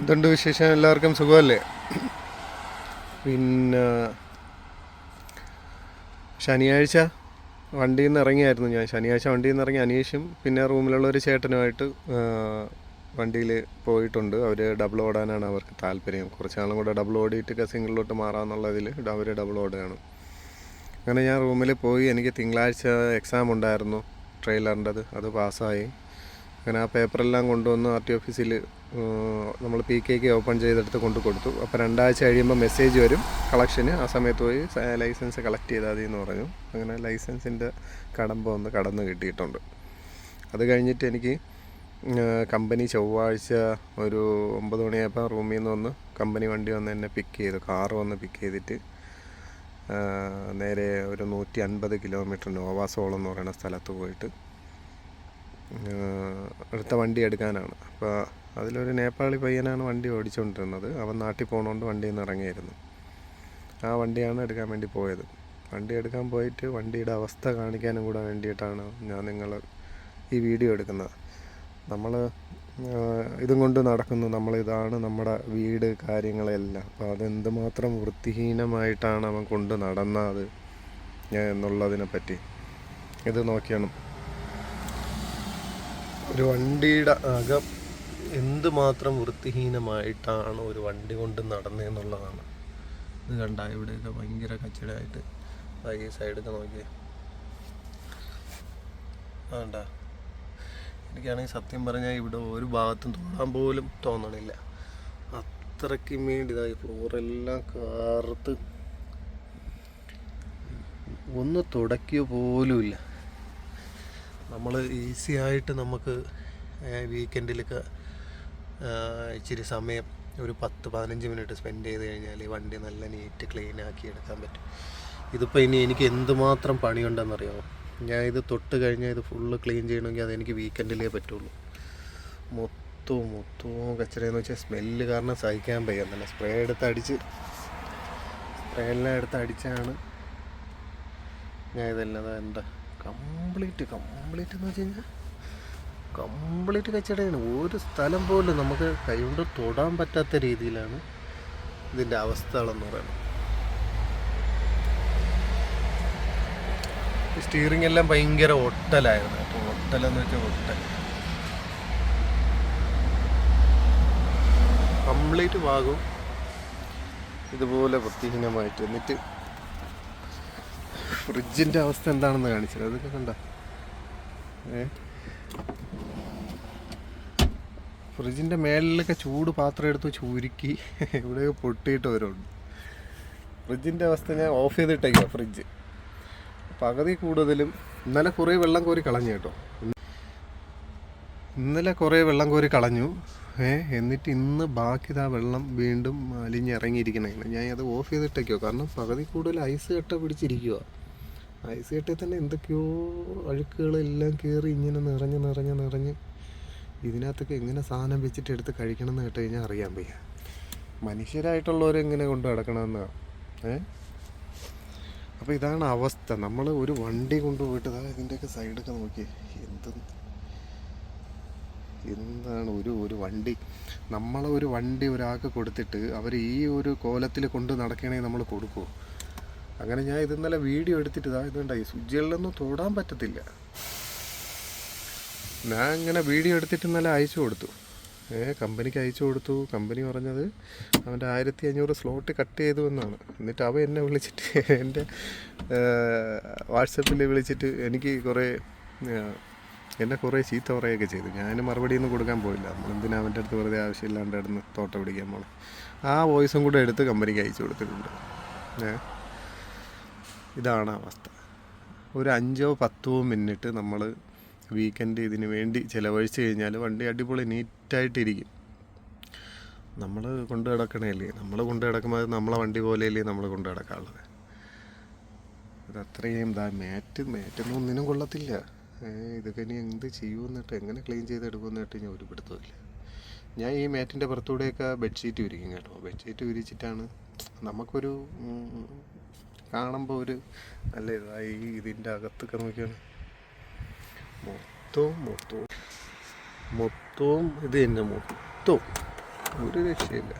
എന്തുണ്ട് വിശേഷം? എല്ലാവർക്കും സുഖമല്ലേ? പിന്നെ ശനിയാഴ്ച വണ്ടിയിൽ നിന്ന് ഇറങ്ങിയായിരുന്നു ഞാൻ. ശനിയാഴ്ച വണ്ടിയിൽ നിന്ന് ഇറങ്ങി അനീഷും പിന്നെ റൂമിലുള്ള ഒരു ചേട്ടനുമായിട്ട് വണ്ടിയിൽ പോയിട്ടുണ്ട്. അവർ ഡബിൾ ഓടാനാണ് അവർക്ക് താല്പര്യം. കുറച്ച് നാളും കൂടെ ഡബിൾ ഓടിയിട്ട് സിംഗിളിലോട്ട് മാറാമെന്നുള്ളതിൽ അവർ ഡബിൾ ഓടുകയാണ്. അങ്ങനെ ഞാൻ റൂമിൽ പോയി. എനിക്ക് തിങ്കളാഴ്ച എക്സാം ഉണ്ടായിരുന്നു ട്രെയിലറിന്റെത് അത് പാസ്സായി. അങ്ങനെ ആ പേപ്പറെല്ലാം കൊണ്ടുവന്ന് ആർ ടി ഓഫീസിൽ നമ്മൾ പി കെക്ക് ഓപ്പൺ ചെയ്തെടുത്ത് കൊണ്ട് കൊടുത്തു. അപ്പോൾ രണ്ടാഴ്ച കഴിയുമ്പോൾ മെസ്സേജ് വരും. കളക്ഷന് ആ സമയത്ത് പോയി ലൈസൻസ് കളക്ട് ചെയ്താൽ മതി എന്ന് പറഞ്ഞു. അങ്ങനെ ലൈസൻസിന്റെ കടമ്പ ഒന്ന് കടന്ന് കിട്ടിയിട്ടുണ്ട്. അത് കഴിഞ്ഞിട്ട് എനിക്ക് കമ്പനി ചൊവ്വാഴ്ച ഒരു ഒമ്പത് മണിയായപ്പോൾ റൂമിൽ നിന്ന് വന്ന് കമ്പനി വണ്ടി വന്ന് എന്നെ പിക്ക് ചെയ്തു. കാറ് വന്ന് പിക്ക് ചെയ്തിട്ട് നേരെ ഒരു നൂറ്റി അൻപത് കിലോമീറ്റർ നോവാസോളം എന്ന് പറയുന്ന സ്ഥലത്ത് പോയിട്ട് അടുത്ത വണ്ടി എടുക്കാനാണ്. അപ്പോൾ അതിലൊരു നേപ്പാളി പയ്യനാണ് വണ്ടി ഓടിച്ചുകൊണ്ടിരുന്നത് അവൻ നാട്ടിൽ പോകണോണ്ട് വണ്ടിയിൽ നിന്ന് ഇറങ്ങിയിരുന്നു. ആ വണ്ടിയാണ് എടുക്കാൻ വേണ്ടി പോയത്. വണ്ടി എടുക്കാൻ പോയിട്ട് വണ്ടിയുടെ അവസ്ഥ കാണിക്കാനും കൂടെ വേണ്ടിയിട്ടാണ് ഞാൻ നിങ്ങൾ ഈ വീഡിയോ എടുക്കുന്നത്. നമ്മൾ ഇതും കൊണ്ട് നടക്കുന്നു. നമ്മൾ ഇതാണ് നമ്മുടെ വീട് കാര്യങ്ങളെല്ലാം. അപ്പോൾ അതെന്തുമാത്രം വൃത്തിഹീനമായിട്ടാണ് അവൻ കൊണ്ട് നടന്നത് എന്നുള്ളതിനെ പറ്റി. ഇത് നോക്കിയാണ്. ഒരു വണ്ടിയുടെ അകം എന്തുമാത്രം വൃത്തിഹീനമായിട്ടാണ് ഒരു വണ്ടി കൊണ്ട് നടന്നതെന്നുള്ളതാണ് ഇത് കണ്ട ഇവിടെയൊക്കെ ഭയങ്കര കച്ചടമായിട്ട് ഈ സൈഡൊക്കെ നോക്കിയേ. വേണ്ട എനിക്കാണെങ്കിൽ സത്യം പറഞ്ഞാൽ ഇവിടെ ഒരു ഭാഗത്തും തൊടാൻ പോലും തോന്നണില്ല. അത്രയ്ക്ക് വേണ്ടി ഇതായി ഫ്ലോറെല്ലാം കാർത്ത്. ഒന്ന് തുടക്കിയ പോലുമില്ല നമ്മൾ ഈസി ആയിട്ട് നമുക്ക് വീക്കെൻഡിലൊക്കെ ഇച്ചിരി സമയം ഒരു പത്ത് പതിനഞ്ച് മിനിറ്റ് സ്പെൻഡ് ചെയ്ത് കഴിഞ്ഞാൽ വണ്ടി നല്ല നീറ്റ് ക്ലീൻ ആക്കി എടുക്കാൻ പറ്റും. ഇതിപ്പോൾ ഇനി എനിക്ക് എന്തുമാത്രം പണിയുണ്ടെന്നറിയാമോ ഞാൻ ഇത് തൊട്ട് കഴിഞ്ഞാൽ ഇത് ഫുള്ള് ക്ലീൻ ചെയ്യണമെങ്കിൽ അതെനിക്ക് വീക്കെൻഡിലേ പറ്റുള്ളൂ. മൊത്തവും മൊത്തവും കച്ചറയെന്ന് വെച്ചാൽ സ്മെല്ല് കാരണം സഹിക്കാൻ വയ്യ സ്പ്രേ എടുത്ത് അടിച്ച് സ്പ്രേ എല്ലാം എടുത്ത് അടിച്ചാണ് ഞാൻ ഇതെല്ലാം. എന്താ? കംപ്ലീറ്റ് കംപ്ലീറ്റ് എന്ന് വെച്ച് കഴിഞ്ഞാൽ കംപ്ലീറ്റ് കച്ചടയാണ് ഒരു സ്ഥലം പോലും നമുക്ക് കൈകൊണ്ട് തൊടാൻ പറ്റാത്ത രീതിയിലാണ് ഇതിന്റെ അവസ്ഥകളെന്ന് പറയുന്നത്. സ്റ്റിയറിംഗ് എല്ലാം ഭയങ്കര ഒട്ടലായിരുന്നു അപ്പോൾ ഒട്ടലെന്ന് വെച്ചാൽ ഒട്ടൽ. കംപ്ലീറ്റ് ഭാഗവും ഇതുപോലെ വൃത്തിഹീനമായിട്ട് എന്നിട്ട് ഫ്രിഡ്ജിന്റെ അവസ്ഥ എന്താണെന്ന് കാണിച്ചത് അതൊക്കെ കണ്ട? ഏ? ഫ്രിഡ്ജിന്റെ മേളിലൊക്കെ ചൂട് പാത്രം എടുത്ത് ചുരുക്കി ഇവിടെ പൊട്ടിയിട്ട് വരുന്നുണ്ട്. ഫ്രിഡ്ജിന്റെ അവസ്ഥ ഞാൻ ഓഫ് ചെയ്തിട്ടേക്കാം ഫ്രിഡ്ജ് പകുതി കൂടുതലും ഇന്നലെ കുറേ വെള്ളം കോരി കളഞ്ഞു കേട്ടോ. ഇന്നലെ കുറേ വെള്ളം കോരി കളഞ്ഞു. ഏ എന്നിട്ട് ഇന്ന് ബാക്കി ആ വെള്ളം വീണ്ടും അലിഞ്ഞിറങ്ങിയിരിക്കണേണ് ഞാൻ അത് ഓഫ് ചെയ്തിട്ടേക്കോ. കാരണം പകുതി കൂടുതൽ ഐസ് കട്ട പിടിച്ചിരിക്കുക ഐസ് കെട്ടിൽ തന്നെ എന്തൊക്കെയോ അഴുക്കുകളെല്ലാം കയറി ഇങ്ങനെ നിറഞ്ഞ് നിറഞ്ഞ് നിറഞ്ഞ് ഇതിനകത്തൊക്കെ എങ്ങനെ സാധനം വെച്ചിട്ട് എടുത്ത് കഴിക്കണം എന്ന് കേട്ട് കഴിഞ്ഞാൽ അറിയാൻ വയ്യ. മനുഷ്യരായിട്ടുള്ളവരെങ്ങനെ കൊണ്ട് നടക്കണമെന്ന് ഏ? അപ്പോൾ ഇതാണ് അവസ്ഥ. നമ്മൾ ഒരു വണ്ടി കൊണ്ടുപോയിട്ട് ഇതാ ഇതിന്റെയൊക്കെ സൈഡൊക്കെ നോക്കി. എന്ത് എന്താണ് ഒരു ഒരു വണ്ടി? നമ്മളെ ഒരു വണ്ടി ഒരാൾക്ക് കൊടുത്തിട്ട് അവർ ഈ ഒരു കോലത്തിൽ കൊണ്ട് നടക്കണേ നമ്മൾ കൊടുക്കുമോ അങ്ങനെ ഞാൻ ഇത് ഇന്നലെ വീഡിയോ എടുത്തിട്ട് ഇതാ ഇതുണ്ടായി സുജികളിലൊന്നും തൊടാൻ പറ്റത്തില്ല. ഞാൻ ഇങ്ങനെ വീഡിയോ എടുത്തിട്ട് ഇന്നലെ അയച്ചു കൊടുത്തു. ഏ കമ്പനിക്ക് അയച്ചു കൊടുത്തു. കമ്പനി പറഞ്ഞത് അവന്റെ ആയിരത്തി അഞ്ഞൂറ് സ്ലോട്ട് കട്ട് ചെയ്തു എന്നാണ്. എന്നിട്ട് അവ എന്നെ വിളിച്ചിട്ട് എന്റെ വാട്സപ്പിൽ വിളിച്ചിട്ട് എനിക്ക് കുറേ എന്നെ കുറേ ചീത്ത പറയുകയൊക്കെ ചെയ്തു. ഞാൻ മറുപടി ഒന്നും കൊടുക്കാൻ പോയില്ല. നമ്മളെന്തിനാ അവന്റെ അടുത്ത് വെറുതെ ആവശ്യമില്ലാണ്ട് കിടന്ന് തോട്ട പിടിക്കാൻ പോകണം ആ വോയിസും കൂടെ എടുത്ത് കമ്പനിക്ക് അയച്ചു കൊടുത്തിട്ടുണ്ട്. ഏ ഇതാണ് അവസ്ഥ. ഒരു അഞ്ചോ പത്തോ മിനിറ്റ് നമ്മൾ വീക്കെൻഡ് ഇതിന് വേണ്ടി ചിലവഴിച്ച് കഴിഞ്ഞാൽ വണ്ടി അടിപൊളി നീറ്റായിട്ടിരിക്കും. നമ്മൾ കൊണ്ട് കിടക്കണേലേ നമ്മൾ കൊണ്ട് കിടക്കുമ്പോൾ നമ്മളെ വണ്ടി പോലെയല്ലേ നമ്മൾ കൊണ്ട് കിടക്കാനുള്ളത് ഇത് അത്രയും ഇതാ മാറ്റ് മാറ്റൊന്നും ഒന്നിനും കൊള്ളത്തില്ല. ഇതൊക്കെ ഇനി എന്ത് ചെയ്യുമെന്നിട്ട് എങ്ങനെ ക്ലീൻ ചെയ്തെടുക്കുമെന്നിട്ട് ഞാൻ ഒരു പിടുത്തമില്ല ഞാൻ ഈ മാറ്റിന്റെ പുറത്തൂടെയൊക്കെ ബെഡ്ഷീറ്റ് വിരിക്കും കേട്ടോ. ബെഡ്ഷീറ്റ് വിരിച്ചിട്ടാണ് നമുക്കൊരു കാണുമ്പോൾ ഒരു നല്ല ഇതായി ഇതിന്റെ അകത്തൊക്കെ നോക്കിയാണ് മൊത്തവും മൊത്തവും മൊത്തവും ഇത് തന്നെ മൊത്തവും ഒരു രക്ഷയില്ല.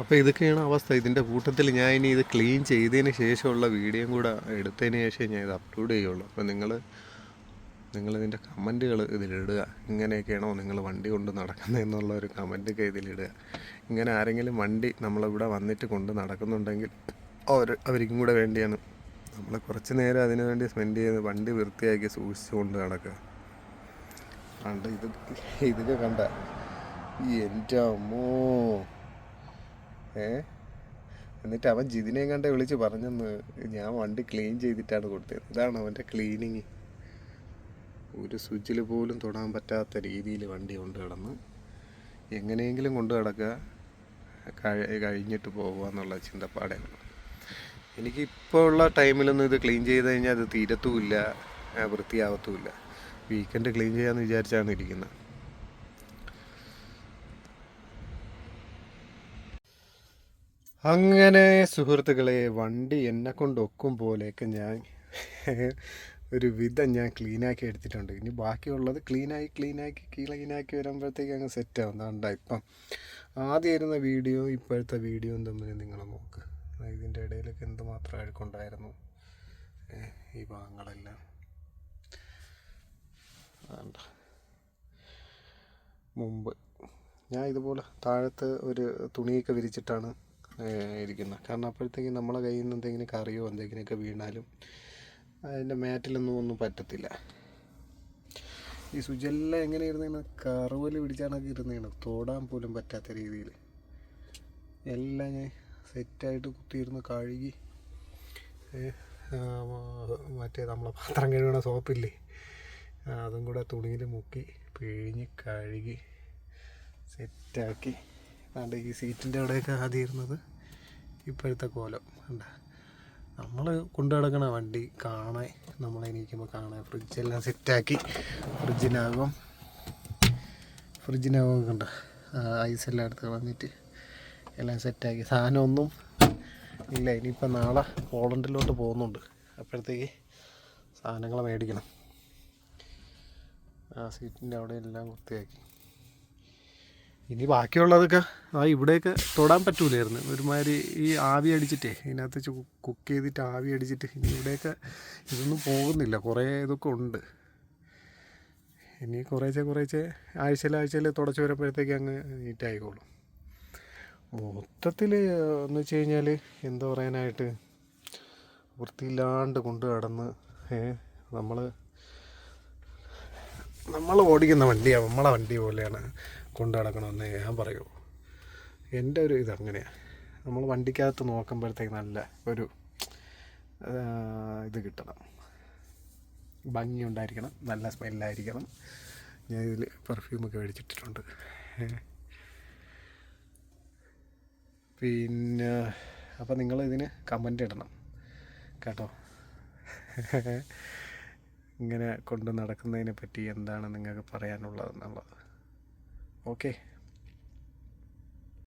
അപ്പോൾ ഇതൊക്കെയാണ് അവസ്ഥ. ഇതിന്റെ കൂട്ടത്തിൽ ഞാൻ ഇനി ഇത് ക്ലീൻ ചെയ്തതിന് ശേഷമുള്ള വീഡിയോയും കൂടെ എടുത്തതിന് ശേഷം ഞാൻ ഇത് അപ്ലോഡ് ചെയ്യുള്ളൂ. അപ്പോൾ നിങ്ങൾ നിങ്ങളിതിന്റെ കമന്റുകൾ ഇതിലിടുക. ഇങ്ങനെയൊക്കെയാണോ നിങ്ങൾ വണ്ടി കൊണ്ട് നടക്കുന്നതെന്നുള്ള ഒരു കമന്റൊക്കെ ഇതിലിടുക. ഇങ്ങനെ ആരെങ്കിലും വണ്ടി നമ്മളിവിടെ വന്നിട്ട് കൊണ്ട് നടക്കുന്നുണ്ടെങ്കിൽ അവർ അവർക്കും കൂടെ വേണ്ടിയാണ്. നമ്മൾ കുറച്ച് നേരം അതിനു വേണ്ടി സ്പെൻഡ് ചെയ്ത് വണ്ടി വൃത്തിയാക്കി സൂക്ഷിച്ചുകൊണ്ട് നടക്കുക. കണ്ട ഇത് ഇതൊക്കെ കണ്ട. എന്റെ അമ്മോ. ഏ? എന്നിട്ട് അവൻ ജിതിനെയും കണ്ടേ വിളിച്ച് പറഞ്ഞെന്ന് ഞാൻ വണ്ടി ക്ലീൻ ചെയ്തിട്ടാണ് കൊടുത്തത്. ഇതാണ് അവന്റെ ക്ലീനിങ് ഒരു സ്വിച്ചിൽ പോലും തൊടാൻ പറ്റാത്ത രീതിയിൽ വണ്ടി കൊണ്ട് കിടന്ന് എങ്ങനെയെങ്കിലും കൊണ്ട് കിടക്കുക കഴി- കഴിഞ്ഞിട്ട് പോകുക എന്നുള്ള ചിന്തപ്പാടാണ്. എനിക്ക് ഇപ്പോൾ ഉള്ള ടൈമിലൊന്നും ഇത് ക്ലീൻ ചെയ്ത് കഴിഞ്ഞാൽ അത് തീരത്തുമില്ല വൃത്തിയാവത്തുമില്ല. വീക്കെൻഡ് ക്ലീൻ ചെയ്യാമെന്ന് വിചാരിച്ചാണ് ഇരിക്കുന്നത്. അങ്ങനെ സുഹൃത്തുക്കളെ വണ്ടി എന്നെ കൊണ്ട് ഒക്കും പോലെയൊക്കെ ഞാൻ ഒരു വിധം ഞാൻ ക്ലീനാക്കി എടുത്തിട്ടുണ്ട്. ഇനി ബാക്കിയുള്ളത് ക്ലീനായി ക്ലീനാക്കി ക്ലീനാക്കി വരുമ്പോഴത്തേക്ക് അങ്ങ് സെറ്റാവും അതുകൊണ്ട് ഇപ്പം ആദ്യം ഇരുന്ന വീഡിയോ ഇപ്പോഴത്തെ വീഡിയോയും തമ്മിൽ നിങ്ങൾ നോക്ക്. ഇതിന്റെ ഇടയിലൊക്കെ എന്തുമാത്രം അഴുക്കുണ്ടായിരുന്നു? ഈ ഭാഗങ്ങളെല്ലാം. മുമ്പ് ഞാൻ ഇതുപോലെ താഴത്ത് ഒരു തുണിയൊക്കെ വിരിച്ചിട്ടാണ് ഇരിക്കുന്നത് കാരണം അപ്പോഴത്തേക്കും നമ്മളെ കയ്യിൽ നിന്ന് എന്തെങ്കിലും കറിയോ എന്തെങ്കിലുമൊക്കെ വീണാലും അതിന്റെ മാറ്റിലൊന്നും ഒന്നും പറ്റത്തില്ല. ഈ സുജെല്ലാം എങ്ങനെ ഇരുന്നേന്ന് കറുവൽ പിടിച്ചാണൊക്കെ ഇരുന്നേണ് തോടാൻ പോലും പറ്റാത്ത രീതിയിൽ എല്ലാം ഞാൻ സെറ്റായിട്ട് കുത്തിയിരുന്ന് കഴുകി മറ്റേ നമ്മളെ പാത്രം കഴുകണ സോപ്പില്ലേ അതും കൂടെ തുണിയിൽ മുക്കി പിഴിഞ്ഞ് കഴുകി സെറ്റാക്കി. അതുകൊണ്ട് ഈ സീറ്റിന്റെ അവിടെയൊക്കെ ആദ്യം ഇരുന്നത് ഇപ്പോഴത്തെ കോലം. കണ്ട? നമ്മൾ കൊണ്ടു നടക്കണ വണ്ടി കാണാൻ നമ്മൾ എണീക്കുമ്പോൾ കാണാൻ ഫ്രിഡ്ജെല്ലാം സെറ്റാക്കി ഫ്രിഡ്ജിനകം ഫ്രിഡ്ജിനകം കണ്ട? ഐസെല്ലാം എടുത്ത് കളഞ്ഞിട്ട് എല്ലാം സെറ്റാക്കി സാധനമൊന്നും ഇല്ല. ഇനിയിപ്പോൾ നാളെ പോളണ്ടിലോട്ട് പോകുന്നുണ്ട്. അപ്പോഴത്തേക്ക് സാധനങ്ങൾ മേടിക്കണം. ആ സീറ്റിന്റെ അവിടെ എല്ലാം കുത്തിയാക്കി ഇനി ബാക്കിയുള്ളതൊക്കെ ആ ഇവിടെയൊക്കെ തൊടാൻ പറ്റൂലായിരുന്നു. ഒരുമാതിരി ഈ ആവി അടിച്ചിട്ടേ ഇതിനകത്ത് കുക്ക് ചെയ്തിട്ട് ആവി അടിച്ചിട്ട് ഇനി ഇവിടെയൊക്കെ ഇതൊന്നും പോകുന്നില്ല. കുറേ ഇതൊക്കെ ഉണ്ട്. ഇനി കുറേശ്ശെ കുറേശ്ശെ ആഴ്ചയിൽ ആഴ്ചയിൽ തുടച്ച് വരുമ്പോഴത്തേക്ക് അങ്ങ് നീറ്റായിക്കോളും. മൊത്തത്തിൽ എന്ന് വെച്ച് കഴിഞ്ഞാൽ എന്താ പറയാനായിട്ട് വൃത്തിയില്ലാണ്ട് കൊണ്ട് കടന്ന് നമ്മൾ നമ്മൾ ഓടിക്കുന്ന വണ്ടിയാണ് നമ്മളെ വണ്ടി പോലെയാണ്. കൊണ്ട് നടക്കണമെന്ന് ഞാൻ പറയൂ. എന്റെ ഒരു ഇത് അങ്ങനെയാണ് നമ്മൾ വണ്ടിക്കകത്ത് നോക്കുമ്പോഴത്തേക്ക് നല്ല ഒരു ഇത് കിട്ടണം. ഭംഗി ഉണ്ടായിരിക്കണം നല്ല സ്മെല്ലായിരിക്കണം. ഞാൻ ഇതിൽ പെർഫ്യൂമൊക്കെ മേടിച്ചിട്ടിട്ടുണ്ട്. പിന്നെ അപ്പോൾ നിങ്ങൾ ഇതിന് കമന്റ് ഇടണം കേട്ടോ. ഇങ്ങനെ കൊണ്ട് നടക്കുന്നതിനെ പറ്റി എന്താണ് നിങ്ങൾക്ക് പറയാനുള്ളത് okay.